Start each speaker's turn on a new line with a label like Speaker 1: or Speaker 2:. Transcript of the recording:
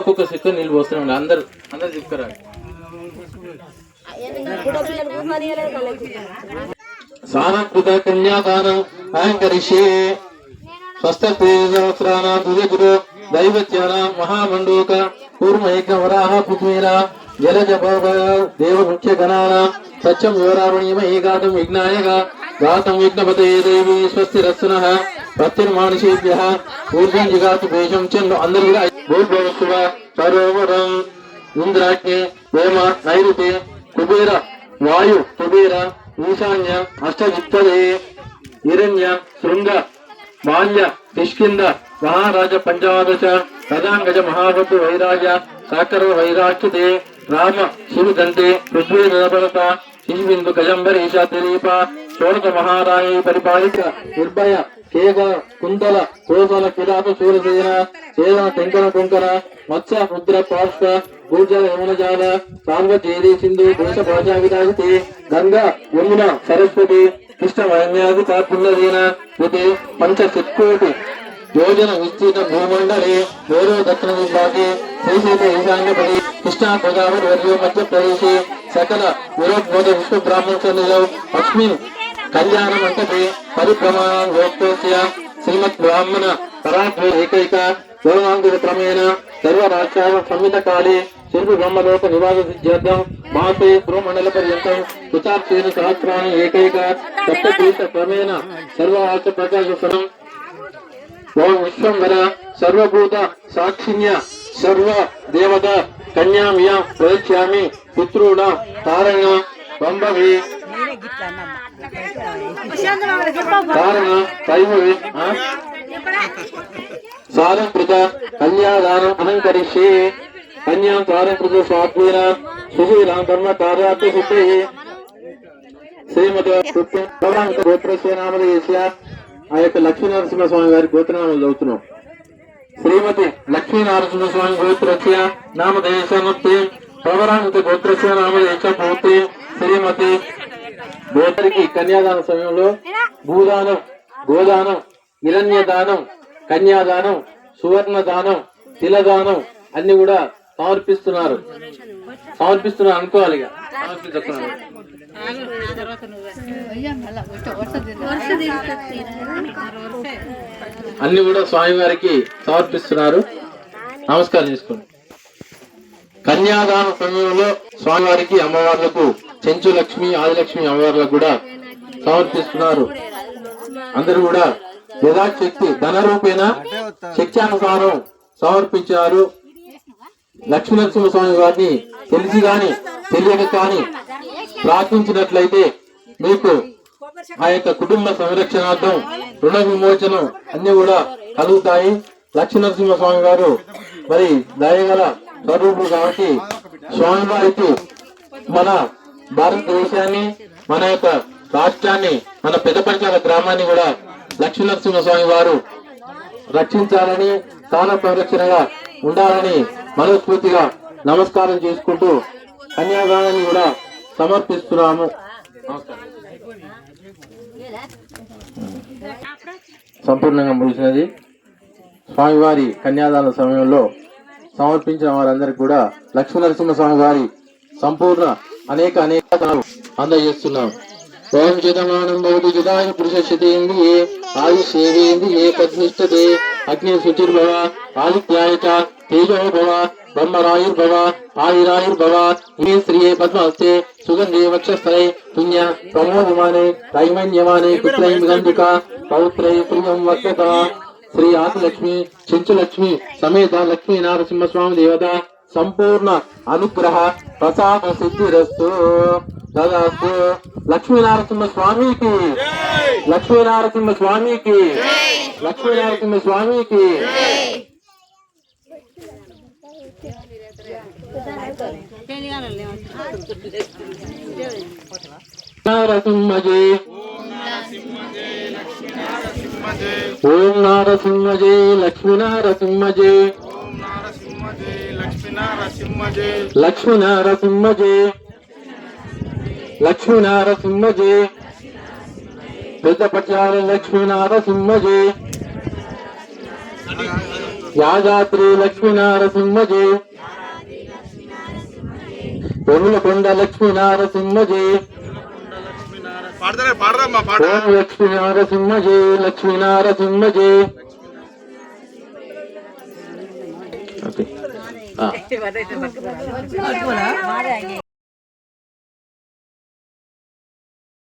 Speaker 1: సుక్క సుక్క నీళ్ళు పోస్తూనే అందరు అందరు అందరు చెప్పుకోరా సానకృత కన్యాదానం స్వస్థ స్వస్థానాం తుజగురు దైవత్యాన మహామండూక కూర్మైక వరాహ పుత్మేన జలజ భవ దేవ ముఖ్య గణాన సత్యం వివరావణీయమహీ గాతం విజ్ఞాయగా గాతం విఘ్నపతే దేవి స్వస్తి రత్న ప్రత్యుర్మానుషేభ్య ఊర్జం జిగాతు భేషం చెన్ను అందరూ కూడా భూర్భవస్వ సరోవరం ఇంద్రాజ్ఞ వేమ నైరుతి కుబేర వాయు కుబేర ఈశాన్య అష్టజిత్తదే హిరణ్య శృంగ మాల్య కిష్కింద మహారాజ పంచాదశ గజాంగజ మహాభద్ర వైరాజ సాకర వైరాఖ్యతే రామ శివదంతే పృథ్వీ నిలబడత శిశుబిందు గజంబరీష దిలీప షోడక మహారాణి పరిపాలిత నిర్భయ కేక కుంతల కోసల కిరాత సూరసేన చేదన టెంకర టొంకర మత్స్య ముద్ర పార్శ్వ భూజల యమునజాల సార్వజేది సింధు దేశ భాషా గంగా యమున సరస్వతి కృష్ణ వైన్యాది పుణ్యదీన ఇది పంచ సిక్కోటి యోజన విస్తీర్ణ భూమండలి గౌరవ దక్షిణ విభాగే శ్రీశైల ఈశాన్యపడి కృష్ణా గోదావరి మరియు మధ్యప్రదేశ్ సకల విరోద్బోధ విశ్వ బ్రాహ్మణ అస్మిన్ కళ్యాణ మంటపే పరిప్రమాణం శ్రీమద్ బ్రాహ్మణ పరాధ్వే ఏకైక గౌరవాంగుల క్రమేణ సర్వరాష్ట్రాల సంహిత కాలే శిల్పి బ్రహ్మలోక నివాస సిద్ధ్యర్థం మాసే గృహమండల పర్యంతం కృతార్థేన సహస్రాన్ని ఏకైక సప్తీత క్రమేణ సర్వరాష్ట్ర ప్రకాశనం ఓం విశ్వంబర సర్వభూత సాక్షిణ్య సర్వ దేవత కన్యామియ ప్రదక్ష్యామి పితృణ తారణ బంభవి తారణ సారంకృత కన్యాదానం అలంకరిష్యే. కన్యాం సారంకృత స్వాత్మీన. సుశీలాం కర్మ కార్యార్థ సిద్ధే శ్రీమతి గోత్రస్య నామలు చేసి ఆ యొక్క లక్ష్మీ నరసింహ స్వామి గారి గోత్రనామాలు చదువుతున్నాం. శ్రీమతి లక్ష్మీ నరసింహస్వామి గోత్రస్య నామదేశముక్తి పవరాంక గోత్రస్య నామదేశ పూర్తి శ్రీమతి గోత్రికి కన్యాదాన సమయంలో భూదానం గోదానం హిరణ్యదానం కన్యాదానం సువర్ణ దానం తిలదానం అన్ని కూడా సమర్పిస్తున్నారు. సమర్పిస్తున్నారు అనుకోవాలి ఇక. అన్ని కూడా స్వామివారికి సమర్పిస్తున్నారు. నమస్కారం చేసుకోండి. కన్యాదాన సమయంలో స్వామివారికి అమ్మవార్లకు చెంచు లక్ష్మి ఆదిలక్ష్మి అమ్మవార్లకు కూడా సమర్పిస్తున్నారు. అందరూ కూడా యథాశక్తి ధన రూపేణ శక్త్యానుసారం సమర్పించారు. లక్ష్మీ నరసింహ స్వామి వారిని తెలిసి గాని తెలియక కాని ప్రార్థించినట్లయితే మీకు ఆ యొక్క కుటుంబ సంరక్షణార్థం రుణ విమోచనం అన్ని కూడా కలుగుతాయి. లక్ష్మీ నరసింహ స్వామి గారు మరి దయగల స్వరూపుడు కాబట్టి స్వామివారికి మన భారతదేశాన్ని మన యొక్క రాష్ట్రాన్ని మన పెద్దపంచాల గ్రామాన్ని కూడా లక్ష్మీ నరసింహ స్వామి వారు రక్షించాలని స్థాన సంరక్షణగా ఉండాలని మనస్ఫూర్తిగా నమస్కారం చేసుకుంటూ కన్యాదానాన్ని కూడా సమర్పిస్తున్నాము. సంపూర్ణంగా ముగిసినది. స్వామివారి కన్యాదాన సమయంలో సమర్పించిన వారందరికీ కూడా లక్ష్మీ నరసింహ వారి సంపూర్ణ అనేక అనేక అందజేస్తున్నాం. ఓం చిదమానం భవతి చిదాయ పురుషేంద్రియే ఏ పద్నిష్టతే అగ్ని శుచిర్భవ ఆదిత్యాయక తేజో భవ బ్రహ్మరాయుర్భవ ఆయురాయుర్భవ ఇమే శ్రీయే పద్మహస్తే సుగంధే వక్షస్థలే పుణ్య ప్రమోదమానే రైమన్యమానే పుత్రై గంధిక పౌత్రై ప్రియం వక్త శ్రీ ఆదిలక్ష్మి చెంచులక్ష్మి సమేత లక్ష్మీ నరసింహస్వామి దేవత సంపూర్ణ అనుగ్రహ ప్రసాద సిద్ధిరస్తు దాదాపు లక్ష్మీ నరసింహ స్వామికి లక్ష్మీ నరసింహ స్వామికి లక్ష్మీ నరసింహ స్వామికి నరసింహజే ఓం లక్ష్మీ నరసింహజే. లక్ష్మీ నరసింహజే. పెద్దపట్యాల లక్ష్మీ నరసింహజే. యాదాద్రి లక్ష్మీ వెములకొండ నారసింహ జై
Speaker 2: పాడతారే పాడరమ్మా పాట
Speaker 1: ఓం లక్ష్మీ నారసింహ జై. లక్ష్మీ నారసింహ జై ఓకే